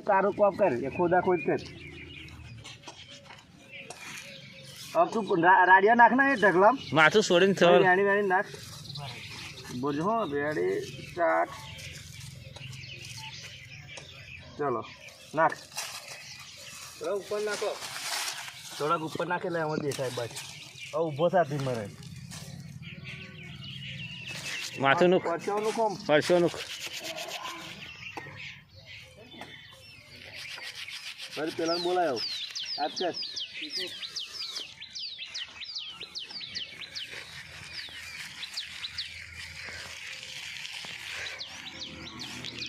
તારું કોપ કર એ ખોદા ખોદ કર. अब તું રાડિયા નાખ ને એ ઢગલામ. માથું છોડીને થયો રેડી રેડી નાખ. બોજો હો રેડી સ્ટાર્ટ ચલો નાખ. થોડા ઉપર નાખો. થોડાક ઉપર નાખે એટલે એમાં દેખાય બસ. હવે ઊભો સાથી મરે માથું નું પરસેવાનું કોમ પરસોનું ફરી પેલા બોલાયો આજ કર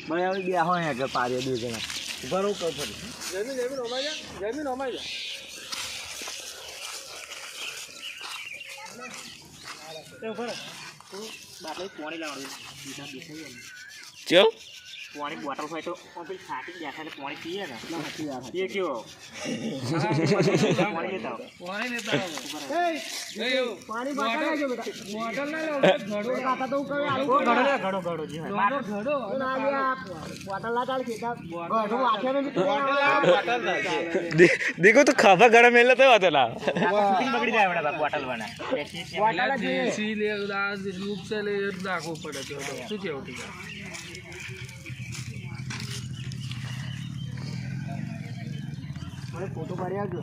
ભાઈ હવે બે હોય આગળ પાડીએ બે જણા ઊભા રહું કહું ફરી જમીન જમીન ઓમાઈ જા જમીન ઓમાઈ જા ચેવ પાણી બોટલ હોય તો પેલી ને પાણી પીએ ને. એ કેવો? પાણી લેતા પાણી બાટલ લાગજો બેટા બોટલ ના લો ઘડો. કાકા તો કરે ઘડો ઘડો. ઘડો જી હોય. ઘડો બોટલ ના ચાલ ખેતા ઘડો વાખ્યા ને દીકુ તું ખભા ગળા મેલે તો બગડી જાય બોટલ વાળા. બોટલ જ જોઈએ. લે ઉદાસ રૂપ છે લે એ પડે. તો શું કેવું મને ફોટો પાડી આવજો